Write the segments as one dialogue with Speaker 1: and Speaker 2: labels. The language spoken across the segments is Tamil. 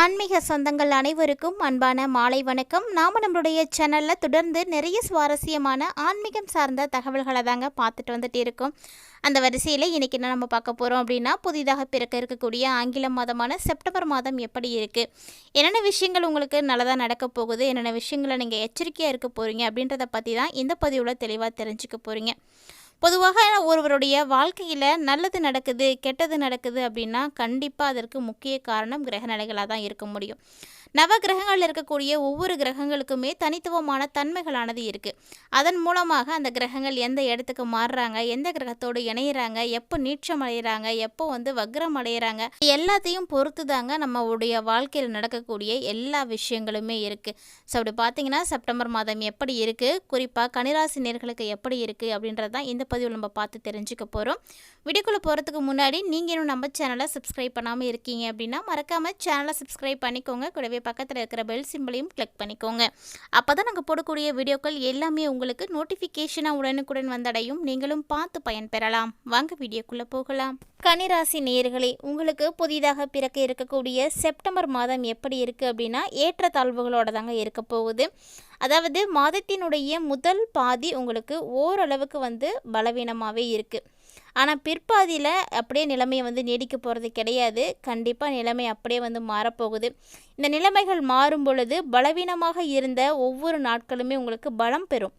Speaker 1: ஆன்மீக சொந்தங்கள் அனைவருக்கும் அன்பான மாலை வணக்கம். நாம் நம்மளுடைய சேனலில் தொடர்ந்து நிறைய சுவாரஸ்யமான ஆன்மீகம் சார்ந்த தகவல்களை தாங்க பார்த்துட்டு வந்துட்டு இருக்கோம். அந்த வரிசையில் இன்றைக்கி என்ன நம்ம பார்க்க போகிறோம் அப்படின்னா புதிதாக பிறக்க இருக்கக்கூடிய ஆங்கில மாதமான செப்டம்பர் மாதம் எப்படி இருக்குது என்னென்ன விஷயங்கள் உங்களுக்கு நல்லதாக நடக்க போகுது? என்னென்ன விஷயங்களை நீங்கள் எச்சரிக்கையாக இருக்க போகிறீங்க அப்படின்றத பற்றி தான் இந்த பதிவில் தெளிவாக தெரிஞ்சுக்க போகிறீங்க பொதுவாக ஒருவருடைய வாழ்க்கையில் நல்லது நடக்குது கெட்டது நடக்குது அப்படின்னா கண்டிப்பாக அதற்கு முக்கிய காரணம் கிரக நிலைகளாக தான் இருக்க முடியும். நவ கிரகங்களில் இருக்கக்கூடிய ஒவ்வொரு கிரகங்களுக்குமே தனித்துவமான தன்மைகளானது இருக்குது அதன் மூலமாக அந்த கிரகங்கள் எந்த இடத்துக்கு மாறுறாங்க எந்த கிரகத்தோடு இணையிறாங்க எப்போ நீட்சம் அடைகிறாங்க எப்போ வந்து வக்ரம் அடைகிறாங்க எல்லாத்தையும் பொறுத்து தாங்க நம்மளுடைய வாழ்க்கையில் நடக்கக்கூடிய எல்லா விஷயங்களுமே இருக்குது ஸோ அப்படி பார்த்தீங்கன்னா செப்டம்பர் மாதம் எப்படி இருக்குது குறிப்பாக கனிராசி நேர்களுக்கு எப்படி இருக்குது அப்படின்றது தான் இந்த பதிவில் நம்ம பார்த்து தெரிஞ்சுக்க போகிறோம் வீடியோக்குள்ளே போகிறதுக்கு முன்னாடி நீங்கள் இன்னும் நம்ம சேனலை சப்ஸ்கிரைப் பண்ணாமல் இருக்கீங்க அப்படின்னா மறக்காமல் சேனலை சப்ஸ்கிரைப் பண்ணிக்கோங்க. கூடவே பக்கத்தில் இருக்கிற பெல் சிம்பிளையும் கிளிக் பண்ணிக்கோங்க. அப்போ தான் நாங்கள் போடக்கூடிய வீடியோக்கள் எல்லாமே உங்களுக்கு நோட்டிஃபிகேஷனாக உடனுக்குடன் வந்தடையும். நீங்களும் பார்த்து பயன்பெறலாம். வாங்க வீடியோக்குள்ளே போகலாம். கனிராசி நேர்களே உங்களுக்கு புதிதாக பிறக்க இருக்கக்கூடிய செப்டம்பர் மாதம் எப்படி இருக்குது அப்படின்னா ஏற்றத்தாழ்வுகளோட தாங்க இருக்க போகுது. அதாவது மாதத்தினுடைய முதல் பாதி உங்களுக்கு ஓரளவுக்கு வந்து பலவீனமாகவே இருக்குது ஆனால் பிற்பாதியில் அப்படியே நிலைமையை வந்து நீடிக்க போகிறது கிடையாது. கண்டிப்பாக நிலைமை அப்படியே வந்து மாறப்போகுது. இந்த நிலைமைகள் மாறும் பொழுது பலவீனமாக இருந்த ஒவ்வொரு நாட்களுமே உங்களுக்கு பலம் பெறும்.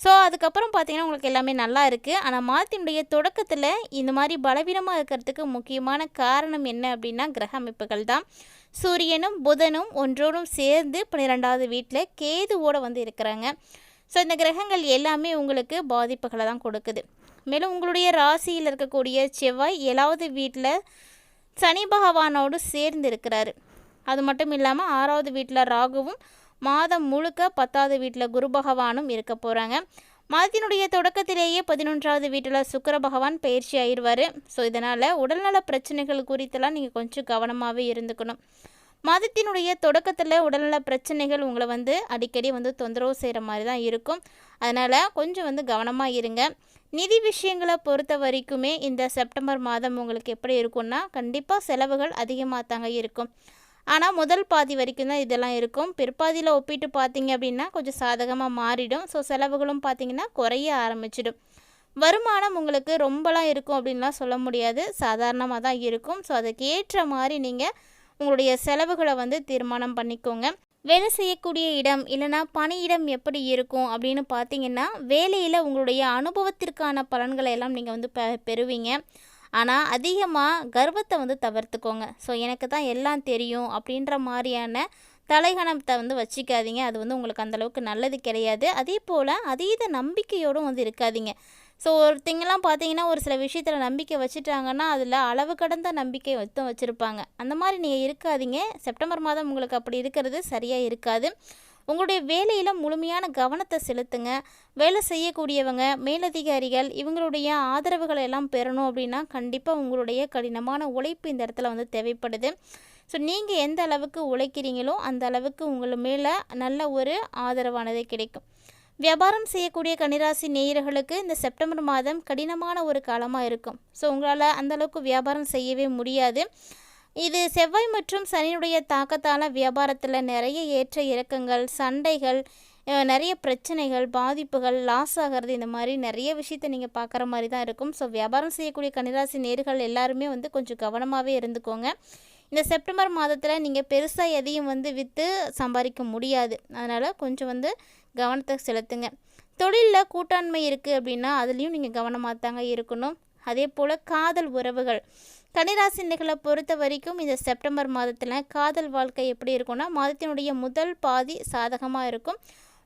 Speaker 1: ஸோ அதுக்கப்புறம் பார்த்தீங்கன்னா உங்களுக்கு எல்லாமே நல்லா இருக்குது ஆனால் மாதத்தினுடைய தொடக்கத்தில் இந்த மாதிரி பலவீனமாக இருக்கிறதுக்கு முக்கியமான காரணம் என்ன அப்படின்னா கிரக அமைப்புகள் தான். சூரியனும் புதனும் ஒன்றோடும் சேர்ந்து பன்னிரெண்டாவது வீட்டில் கேதுவோடு வந்து இருக்கிறாங்க. ஸோ இந்த கிரகங்கள் எல்லாமே உங்களுக்கு பாதிப்புகளை தான் கொடுக்குது. மேலும் உங்களுடைய ராசியில் இருக்கக்கூடிய செவ்வாய் ஏழாவது வீட்டில் சனி பகவானோடு சேர்ந்து இருக்கிறாரு அது மட்டும் இல்லாமல் ஆறாவது வீட்டில் ராகுவும் மாதம் முழுக்க பத்தாவது வீட்டில் குரு பகவானும் இருக்க போகிறாங்க மாதத்தினுடைய தொடக்கத்திலேயே பதினொன்றாவது வீட்டில் சுக்கர பகவான் பயிற்சி ஆயிடுவார். ஸோ இதனால் உடல்நல பிரச்சனைகள் குறித்தெல்லாம் நீங்கள் கொஞ்சம் கவனமாகவே இருந்துக்கணும். மாதத்தினுடைய தொடக்கத்தில் உடல்நல பிரச்சனைகள் உங்களை வந்து அடிக்கடி வந்து தொந்தரவு செய்கிற மாதிரி தான் இருக்கும். அதனால் கொஞ்சம் வந்து கவனமாக இருங்க. நிதி விஷயங்களை பொறுத்த வரைக்குமே இந்த செப்டம்பர் மாதம் உங்களுக்கு எப்படி இருக்கும்னா கண்டிப்பாக செலவுகள் அதிகமாக தாங்க இருக்கும். ஆனால் முதல் பாதி வரைக்கும் தான் இதெல்லாம் இருக்கும். பிற்பாதியில் ஒப்பிட்டு பார்த்தீங்க அப்படின்னா கொஞ்சம் சாதகமாக மாறிடும். ஸோ செலவுகளும் பார்த்தீங்கன்னா குறைய ஆரம்பிச்சிடும். வருமானம் உங்களுக்கு ரொம்பலாம் இருக்கும் அப்படின்லாம் சொல்ல முடியாது. சாதாரணமாக தான் இருக்கும். ஸோ அதுக்கு ஏற்ற மாதிரி நீங்கள் உங்களுடைய செலவுகளை வந்து தீர்மானம் பண்ணிக்கோங்க. வேலை செய்யக்கூடிய இடம் இல்லைனா பணியிடம் எப்படி இருக்கும் அப்படின்னு பார்த்தீங்கன்னா வேலையில் உங்களுடைய அனுபவத்திற்கான பலன்களை எல்லாம் நீங்கள் வந்து பெ பெறுவீங்க. ஆனால் அதிகமாக கர்வத்தை வந்து தவிர்த்துக்கோங்க. ஸோ எனக்கு தான் எல்லாம் தெரியும் அப்படின்ற மாதிரியான தலைகணத்தை வந்து வச்சுக்காதீங்க. அது வந்து உங்களுக்கு அந்தளவுக்கு நல்லது கிடையாது. அதே போல் அதீத நம்பிக்கையோடும் வந்து இருக்காதீங்க. ஸோ ஒருத்தங்கெல்லாம் பார்த்தீங்கன்னா ஒரு சில விஷயத்தில் நம்பிக்கை வச்சுட்டாங்கன்னா அதில் அளவு கடந்த நம்பிக்கை வச்சும் வச்சுருப்பாங்க. அந்த மாதிரி நீங்கள் இருக்காதீங்க. செப்டம்பர் மாதம் உங்களுக்கு அப்படி இருக்கிறது சரியாக இருக்காது. உங்களுடைய வேலையில் முழுமையான கவனத்தை செலுத்துங்க. வேலை செய்யக்கூடியவங்க மேலதிகாரிகள் இவங்களுடைய ஆதரவுகளை எல்லாம் பெறணும் அப்படின்னா கண்டிப்பாக உங்களுடைய கடினமான உழைப்பு இந்த இடத்துல வந்து தேவைப்படுது. ஸோ நீங்கள் எந்த அளவுக்கு உழைக்கிறீங்களோ அந்த அளவுக்கு உங்கள் மேலே நல்ல ஒரு ஆதரவானது கிடைக்கும். வியாபாரம் செய்யக்கூடிய கன்னிராசி நேயர்களுக்கு இந்த செப்டம்பர் மாதம் கடினமான ஒரு காலமாக இருக்கும். ஸோ உங்களால் அந்தளவுக்கு வியாபாரம் செய்யவே முடியாது. இது செவ்வாய் மற்றும் சனியுடைய தாக்கத்தால் வியாபாரத்தில் நிறைய ஏற்ற இறக்கங்கள் சண்டைகள் நிறைய பிரச்சனைகள் பாதிப்புகள் லாஸ் ஆகிறது இந்த மாதிரி நிறைய விஷயத்த நீங்கள் பார்க்குற மாதிரி தான் இருக்கும். ஸோ வியாபாரம் செய்யக்கூடிய கன்னிராசி நேர்கள் எல்லாருமே வந்து கொஞ்சம் கவனமாகவே இருந்துக்கோங்க. இந்த செப்டம்பர் மாதத்தில் நீங்கள் பெருசாக எதையும் வந்து விற்று சம்பாதிக்க முடியாது. அதனால் கொஞ்சம் வந்து கவனத்தை செலுத்துங்க. தொழிலில் கூட்டாண்மை இருக்குது அப்படின்னா அதுலேயும் நீங்கள் கவனமாக தாங்க இருக்கணும். அதே போல் காதல் உறவுகள். கன்னிராசினிகளை பொறுத்த வரைக்கும் இந்த செப்டம்பர் மாதத்தில் காதல் வாழ்க்கை எப்படி இருக்கும்னா மாதத்தினுடைய முதல் பாதி சாதகமாக இருக்கும்.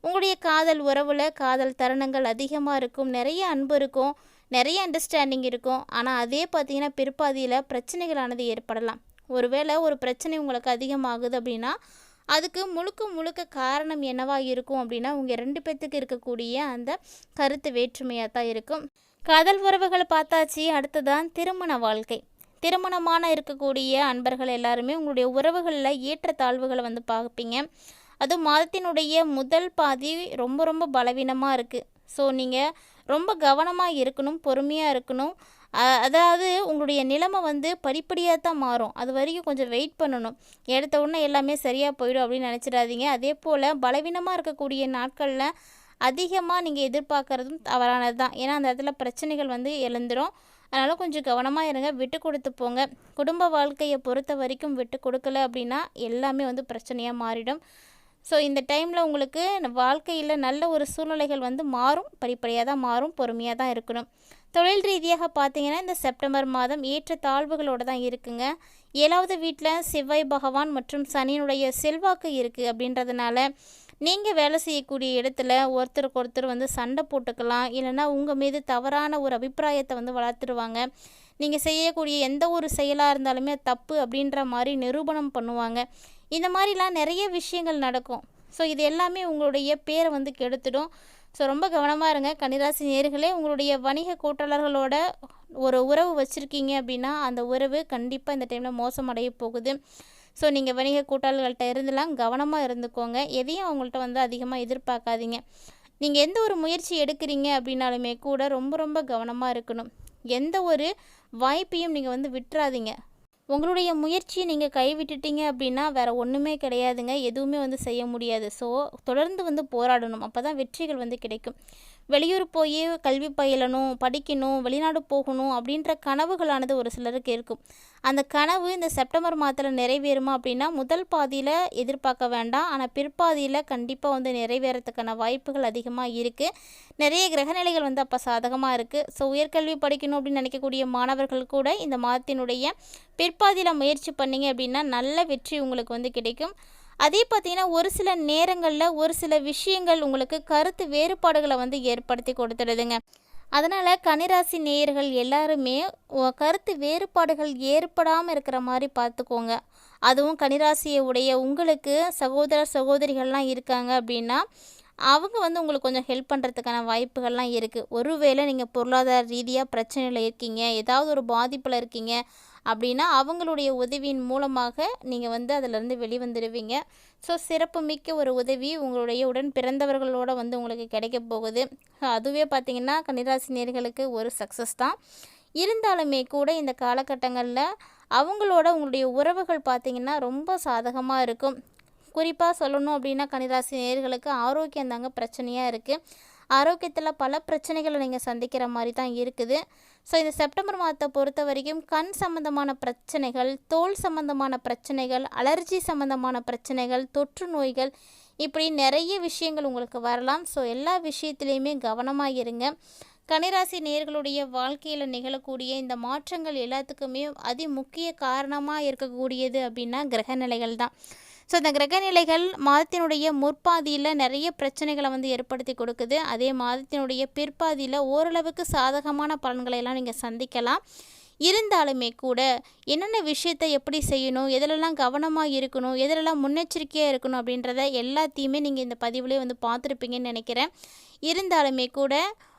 Speaker 1: உங்களுடைய காதல் உறவில் காதல் தருணங்கள் அதிகமாக இருக்கும். நிறைய அன்பு இருக்கும். நிறைய அண்டர்ஸ்டாண்டிங் இருக்கும். ஆனால் அதே பார்த்தீங்கன்னா பிற்பாதியில் பிரச்சனைகளானது ஏற்படலாம். ஒருவேளை ஒரு பிரச்சனை உங்களுக்கு அதிகமாகுது அப்படின்னா அதுக்கு முழுக்க முழுக்க காரணம் என்னவாக இருக்கும் அப்படின்னா உங்கள் ரெண்டு பேர்த்துக்கு இருக்கக்கூடிய அந்த கருத்து வேற்றுமையாக தான் இருக்கும். காதல் உறவுகளை பார்த்தாச்சு அடுத்ததான் திருமண வாழ்க்கை. திருமணமான இருக்கக்கூடிய அன்பர்கள் எல்லாருமே உங்களுடைய உறவுகளில் ஏற்றத்தாழ்வுகளை வந்து பார்ப்பீங்க. அதுவும் மாதத்தினுடைய முதல் பாதி ரொம்ப ரொம்ப பலவீனமாக இருக்குது ஸோ நீங்கள் ரொம்ப கவனமாக இருக்கணும் பொறுமையாக இருக்கணும். அதாவது உங்களுடைய நிலைமை வந்து படிப்படியாக தான் மாறும். அது வரைக்கும் கொஞ்சம் வெயிட் பண்ணணும். எடுத்த உடனே எல்லாமே சரியாக போயிடும் அப்படின்னு நினச்சிடாதீங்க. அதே போல் பலவீனமாக இருக்கக்கூடிய நாட்களில் அதிகமாக நீங்கள் எதிர்பார்க்குறதும் தவறானது தான். ஏன்னா அந்த இடத்துல பிரச்சனைகள் வந்து எழுந்துரும். அதனால் கொஞ்சம் கவனமாக இருங்க. விட்டு கொடுத்து போங்க. குடும்ப வாழ்க்கையை பொறுத்த வரைக்கும் விட்டு கொடுக்கல அப்படின்னா எல்லாமே வந்து பிரச்சனையாக மாறிடும். ஸோ இந்த டைமில் உங்களுக்கு வாழ்க்கையில் நல்ல ஒரு சூழ்நிலைகள் வந்து மாறும். படிப்படியாக தான் மாறும் பொறுமையாக தான் இருக்கணும். தொழில் ரீதியாக பார்த்தீங்கன்னா இந்த செப்டம்பர் மாதம் ஏற்ற தாழ்வுகளோடு தான் இருக்குங்க. ஏழாவது வீட்டில் செவ்வாய் பகவான் மற்றும் சனியினுடைய செல்வாக்கு இருக்குது அப்படின்றதுனால நீங்கள் வேலை செய்யக்கூடிய இடத்துல ஒருத்தருக்கு ஒருத்தர் வந்து சண்டை போட்டுக்கலாம். இல்லைன்னா உங்கள் மீது தவறான ஒரு அபிப்பிராயத்தை வந்து வளர்த்துருவாங்க. நீங்கள் செய்யக்கூடிய எந்த ஒரு செயலாக இருந்தாலுமே தப்பு அப்படின்ற மாதிரி நிரூபணம் பண்ணுவாங்க. இந்த மாதிரிலாம் நிறைய விஷயங்கள் நடக்கும். ஸோ இது எல்லாமே உங்களுடைய பேரை வந்து கெடுத்துடும். ஸோ ரொம்ப கவனமாக இருங்க. கன்னிராசி நேர்களே உங்களுடைய வணிக கூட்டாளர்களோட ஒரு உறவு வச்சுருக்கீங்க அப்படின்னா அந்த உறவு கண்டிப்பாக இந்த டைமில் மோசமடைய போகுது. ஸோ நீங்கள் வணிக கூட்டாளர்கள்ட்ட இருந்தெல்லாம் கவனமாக இருந்துக்கோங்க. எதையும் அவங்கள்ட்ட வந்து அதிகமாக எதிர்பார்க்காதீங்க. நீங்கள் எந்த ஒரு முயற்சி எடுக்கிறீங்க அப்படின்னாலுமே கூட ரொம்ப ரொம்ப கவனமாக இருக்கணும். எந்த ஒரு வாய்ப்பையும் நீங்கள் வந்து விட்டுறாதீங்க. உங்களுடைய முயற்சியை நீங்கள் கைவிட்டுட்டீங்க அப்படின்னா வேறு ஒன்றுமே கிடையாதுங்க. எதுவுமே வந்து செய்ய முடியாது. ஸோ தொடர்ந்து வந்து போராடணும். அப்போ தான் வெற்றிகள் வந்து கிடைக்கும். வெளியூர் போய் கல்வி பயிலணும் படிக்கணும் வெளிநாடு போகணும் அப்படின்ற கனவுகளானது ஒரு சிலருக்கு இருக்கும். அந்த கனவு இந்த செப்டம்பர் மாதத்தில் நிறைவேறுமா அப்படின்னா முதல் பாதியில் எதிர்பார்க்க வேண்டாம். ஆனால் பிற்பாதியில் கண்டிப்பாக வந்து நிறைவேறத்துக்கான வாய்ப்புகள் அதிகமாக இருக்குது நிறைய கிரகநிலைகள் வந்து அப்போ சாதகமாக இருக்குது ஸோ உயர்கல்வி படிக்கணும் அப்படின்னு நினைக்கக்கூடிய மாணவர்கள் கூட இந்த மாதத்தினுடைய பிற்பாதியில் முயற்சி பண்ணீங்க அப்படின்னா நல்ல வெற்றி உங்களுக்கு வந்து கிடைக்கும். அதே பார்த்தீங்கன்னா ஒரு சில நேரங்களில் ஒரு சில விஷயங்கள் உங்களுக்கு கருத்து வேறுபாடுகளை வந்து ஏற்படுத்தி கொடுத்துடுதுங்க. அதனால் கன்னிராசி நேயர்கள் எல்லாருமே கருத்து வேறுபாடுகள் ஏற்படாமல் இருக்கிற மாதிரி பார்த்துக்கோங்க. அதுவும் கனிராசியை உடைய உங்களுக்கு சகோதர சகோதரிகள்லாம் இருக்காங்க அப்படின்னா அவங்க வந்து உங்களுக்கு கொஞ்சம் ஹெல்ப் பண்ணுறதுக்கான வாய்ப்புகள்லாம் இருக்குது ஒருவேளை நீங்கள் பொருளாதார ரீதியாக பிரச்சனையில் இருக்கீங்க ஏதாவது ஒரு பாதிப்பில் இருக்கீங்க அப்படின்னா அவங்களுடைய உதவியின் மூலமாக நீங்கள் வந்து அதிலிருந்து வெளிவந்துடுவீங்க. ஸோ சிறப்புமிக்க ஒரு உதவி உங்களுடைய உடன் பிறந்தவர்களோடு வந்து உங்களுக்கு கிடைக்க போகுது. அதுவே பார்த்திங்கன்னா கன்னிராசினியர்களுக்கு ஒரு சக்ஸஸ் தான். இருந்தாலுமே கூட இந்த காலகட்டங்களில் அவங்களோட உங்களுடைய உறவுகள் பார்த்திங்கன்னா ரொம்ப சாதகமாக இருக்கும். குறிப்பாக சொல்லணும் அப்படின்னா கன்னிராசி நேர்களுக்கு ஆரோக்கியம் தாங்க பிரச்சனையாக இருக்குது ஆரோக்கியத்தில் பல பிரச்சனைகளை நீங்கள் சந்திக்கிற மாதிரி தான் இருக்குது. ஸோ இந்த செப்டம்பர் மாதத்தை பொறுத்த வரைக்கும் கண் சம்பந்தமான பிரச்சனைகள் தோல் சம்பந்தமான பிரச்சனைகள் அலர்ஜி சம்பந்தமான பிரச்சனைகள் தொற்று நோய்கள் இப்படி நிறைய விஷயங்கள் உங்களுக்கு வரலாம். ஸோ எல்லா விஷயத்துலேயுமே கவனமாக இருங்க. கனிராசி நேர்களுடைய வாழ்க்கையில் நிகழக்கூடிய இந்த மாற்றங்கள் எல்லாத்துக்குமே அதி முக்கிய காரணமாக இருக்கக்கூடியது அப்படின்னா கிரகநிலைகள் தான். ஸோ இந்த கிரகநிலைகள் மாதத்தினுடைய முற்பாதியில் நிறைய பிரச்சனைகளை வந்து ஏற்படுத்தி கொடுக்குது. அதே மாதத்தினுடைய பிற்பாதியில் ஓரளவுக்கு சாதகமான பலன்களை எல்லாம் நீங்கள் சந்திக்கலாம். இருந்தாலுமே கூட என்னென்ன விஷயத்தை எப்படி செய்யணும் எதிலெல்லாம் கவனமாக இருக்கணும் எதிலெல்லாம் முன்னெச்சரிக்கையாக இருக்கணும் அப்படின்றத எல்லாத்தையுமே நீங்கள் இந்த பதிவுலேயே வந்து பார்த்துருப்பீங்கன்னு நினைக்கிறேன். இருந்தாலுமே கூட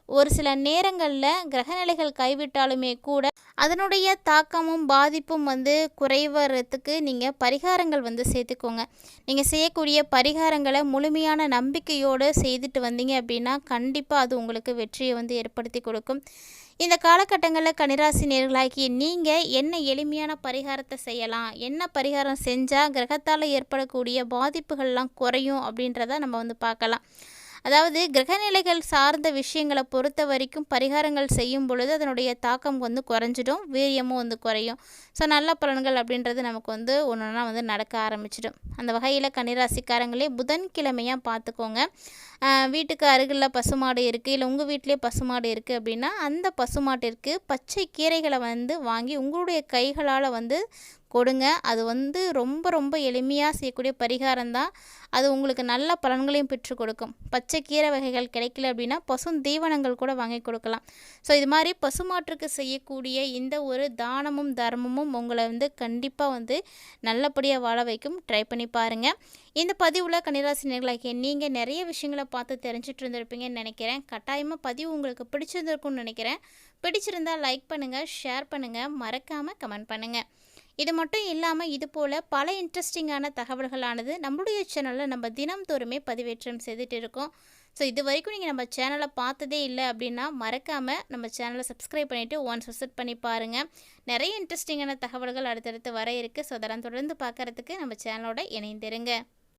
Speaker 1: ஒரு சில நேரங்களில் கிரகநிலைகள் கைவிட்டாலுமே கூட அதனுடைய தாக்கமும் பாதிப்பும் வந்து குறைவறதுக்கு நீங்கள் பரிகாரங்கள் வந்து சேர்த்துக்கோங்க. நீங்கள் செய்யக்கூடிய பரிகாரங்களை முழுமையான நம்பிக்கையோடு செய்துட்டு வந்தீங்க அப்படின்னா கண்டிப்பாக அது உங்களுக்கு வெற்றியை வந்து ஏற்படுத்தி கொடுக்கும். இந்த காலகட்டங்களில் கனிராசி நேர்களாகிய நீங்கள் என்ன எளிமையான பரிகாரத்தை செய்யலாம் என்ன பரிகாரம் செஞ்சால் கிரகத்தால் ஏற்படக்கூடிய பாதிப்புகள்லாம் குறையும் அப்படின்றத நம்ம வந்து பார்க்கலாம். அதாவது கிரகநிலைகள் சார்ந்த விஷயங்களை பொறுத்த வரைக்கும் பரிகாரங்கள் செய்யும் பொழுது அதனுடைய தாக்கம் வந்து குறைஞ்சிடும் வீரியமும் வந்து குறையும். ஸோ நல்ல பலன்கள் அப்படின்றது நமக்கு வந்து ஒன்று ஒன்றா வந்து நடக்க ஆரம்பிச்சிடும். அந்த வகையில் கன்னிராசிக்காரங்களே புதன்கிழமையாக பார்த்துக்கோங்க. வீட்டுக்கு அருகில் பசுமாடு இருக்குது இல்லை உங்கள் வீட்டிலே பசுமாடு இருக்குது அப்படின்னா அந்த பசுமாட்டிற்கு பச்சை கீரைகளை வந்து வாங்கி உங்களுடைய கைகளால் வந்து கொடுங்க. அது வந்து ரொம்ப ரொம்ப எளிமையாக செய்யக்கூடிய பரிகாரம் தான். அது உங்களுக்கு நல்ல பலன்களையும் பெற்றுக் கொடுக்கும். பச்சை கீரை வகைகள் கிடைக்கல அப்படின்னா பசும் தீவனங்கள் கூட வாங்கி கொடுக்கலாம். ஸோ இது மாதிரி பசுமாற்றுக்கு செய்யக்கூடிய இந்த ஒரு தானமும் தர்மமும் உங்களை வந்து கண்டிப்பாக வந்து நல்லபடியாக வாழ வைக்கும். ட்ரை பண்ணி பாருங்கள் இந்த பதிவில் கன்னிராசி நேர்களாகிய நீங்கள் நிறைய விஷயங்களை பார்த்து தெரிஞ்சிட்டு இருந்திருப்பீங்கன்னு நினைக்கிறேன். கட்டாயமாக பதிவு உங்களுக்கு பிடிச்சிருந்திருக்கும்னு நினைக்கிறேன். பிடிச்சிருந்தா லைக் பண்ணுங்கள் ஷேர் பண்ணுங்கள் மறக்காமல் கமெண்ட் பண்ணுங்கள் இது மட்டும் இல்லாமல் இது போல் பல இன்ட்ரெஸ்டிங்கான தகவல்களானது நம்மளுடைய சேனலில் நம்ம தினம்தோறுமே பதிவேற்றம் செய்துட்டு இருக்கோம். ஸோ இது வரைக்கும் நீங்கள் நம்ம சேனலை பார்த்ததே இல்லை அப்படின்னா மறக்காமல் நம்ம சேனலை சப்ஸ்கிரைப் பண்ணிவிட்டு ஒன்ஸ் விசிட் பண்ணி பாருங்கள் நிறைய இன்ட்ரெஸ்டிங்கான தகவல்கள் அடுத்தடுத்து வர இருக்குது ஸோ அதெல்லாம் தொடர்ந்து பார்க்குறதுக்கு நம்ம சேனலோட இணைந்திருங்க.